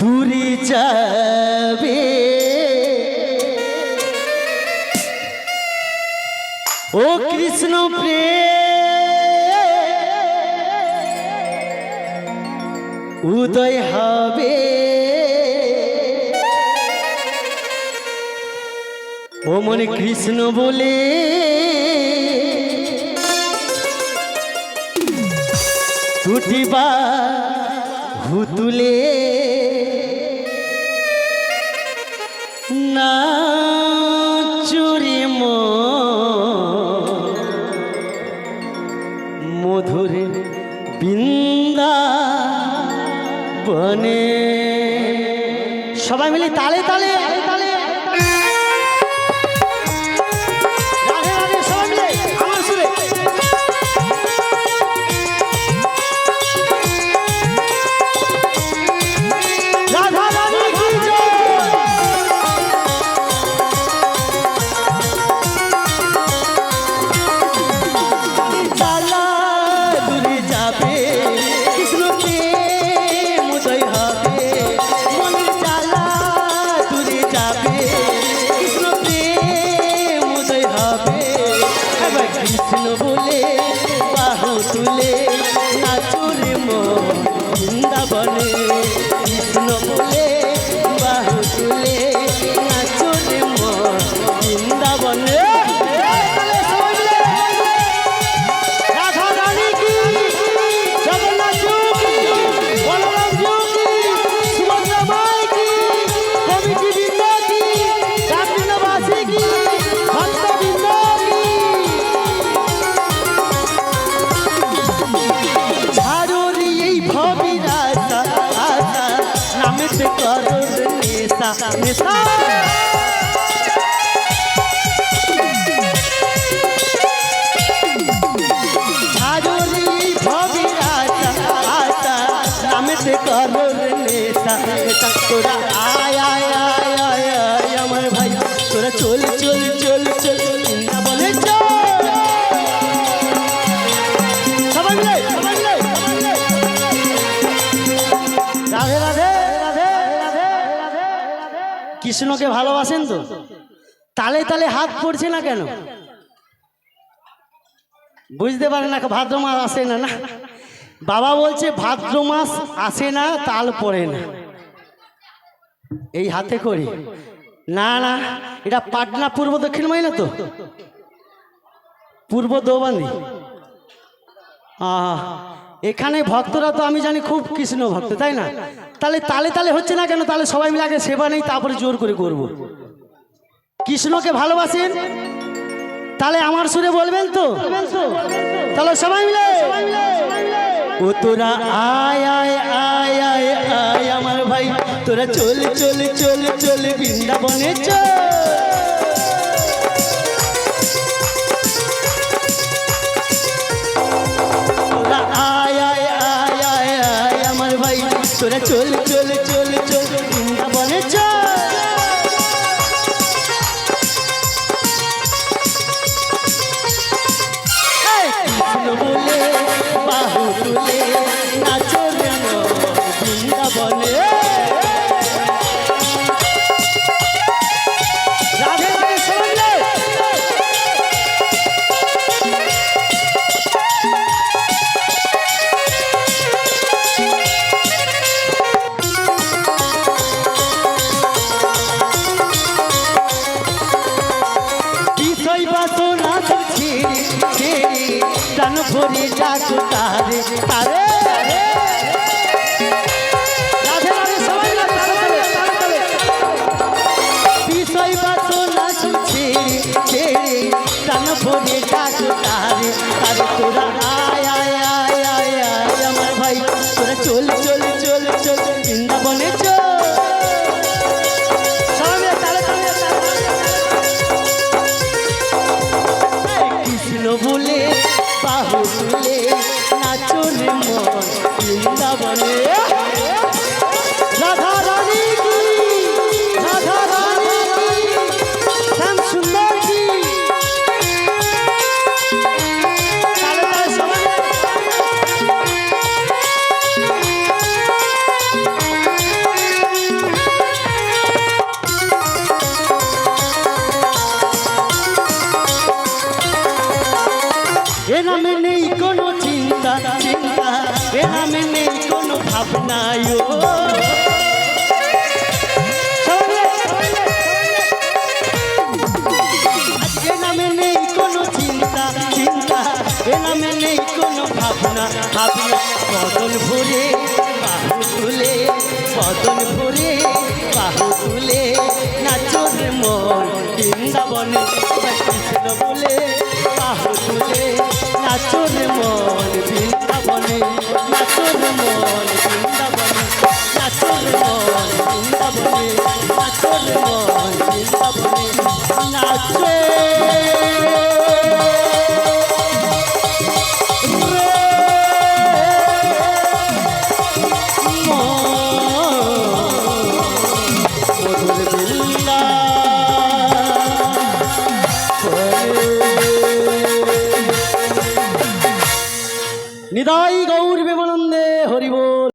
দূরে যাবে ও কৃষ্ণ প্রেম উদয় হবে। ও মনে কৃষ্ণ বলে। ছুটিবা হুতুলে বিন্দা বনে সবাই মিলে তালে তালে তালে। করুন নেশা নেশা করুন নেশা নেশা তোরা আয় আয় আয় আয় আমার ভাই তোরা চল চল চল চল বৃন্দাবনে চল কৃষ্ণকে ভালোবাসেন তো? তালে তালে হাত পড়ছে না কেন? বুঝতে পারে না ভাদ্র মাস আসে না না? বাবা বলছে ভাদ্র মাস আসে না তাল পড়ে না। এই হাতে করি। না না এটা পাটনা পূর্ব দক্ষিণ মাইনা তো? পূর্ব দোবান্দি। আহ, এখানে ভক্তরা তো আমি জানি খুব কৃষ্ণ ভক্ত, তাই না? তাহলে তালে তালে হচ্ছে না কেন? তাহলে সবাই মিলে আগে সেবা নেই, তারপরে জোর করে করব। কৃষ্ণকে ভালোবাসেন? তাহলে আমার সুরে বলবেন তো? তাহলে সবাই মিলে? ও তোরা আয় আয় আয় আয় আয়, আমার ভাই। তোরা চল চল চল চল, বৃন্দাবনে চল। তোরা চল চল চল চল বৃন্দাবনে চল। বলে বাহু তুলে। প্রাণ যা তারে। তারে নাচুন নাচনে মন বৃন্দাবনে। রাধা রানী যাই ও সবাই মিলে, সবাই মিলে, সবাই মিলে। আজ এ নামে নেই কোনো চিন্তা চিন্তা। এ নামে নেই কোনো ভাবনা। ভাবনা বদন ভরে বাহু তুলে বদন ভরে বাহু তুলে। নাচর মন বৃন্দাবনে কৃষ্ণ বলে বাহু তুলে। নাচে।